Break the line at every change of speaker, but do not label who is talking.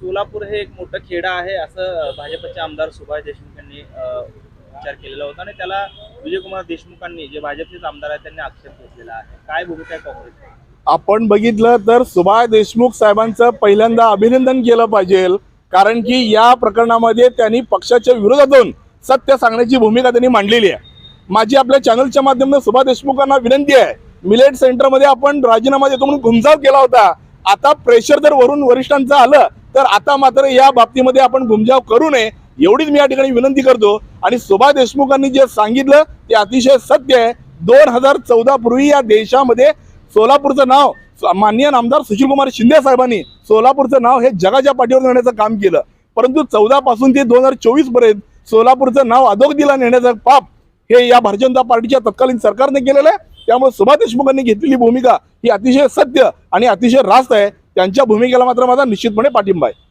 सोलापूर हे एक मोठं खेडा आहे असं भाजपचे आमदार सुभाष देशमुख यांनी विचार केलेला होता आणि त्याला विजयकुमार देशमुखांनी जे भाजपचेच आमदार आहेत त्यांनी आक्षेप घेतलेला आहे. काय भूमिका आहे काँग्रेस
आपण बघितलं तर सुभाष देशमुख साहेबांचं पहिल्यांदा अभिनंदन केलं पाहिजे कारण की या प्रकरणामध्ये त्यांनी पक्षाच्या विरोधातून सत्य सांगण्याची भूमिका त्यांनी मांडलेली आहे. माझी आपल्या चॅनलच्या माध्यमातून सुभाष देशमुखांना विनंती आहे मिलेट सेंटरमध्ये आपण राजीनामा देतो म्हणून घुमजाव केला होता. आता प्रेशर जर वरून वरिष्ठांचं आलं तर आता मात्र या बाबतीमध्ये आपण घुमजाव करू नये एवढीच मी या ठिकाणी विनंती करतो. आणि सुभाष देशमुखांनी जे सांगितलं ते अतिशय सत्य आहे. दोन हजार चौदा पूर्वी या देशामध्ये सोलापूरचं नाव माननीय आमदार सुशीलकुमार शिंदे साहेबांनी सोलापूरचं नाव हे जगाच्या पाठीवर नेण्याचं काम केलं. परंतु चौदा पासून ते दोन हजार चोवीसपर्यंत सोलापूरचं नाव अधोगतीला नेण्याचं पाप हे या भारतीय जनता पार्टीच्या तत्कालीन सरकारने केलेलं आहे. त्यामुळे सुभाष देशमुखांनी घेतलेली भूमिका ही अतिशय सत्य आणि अतिशय रास्त आहे. त्यांच्या भूमिकेला मात्र माझा निश्चितपणे पाठिंबा आहे.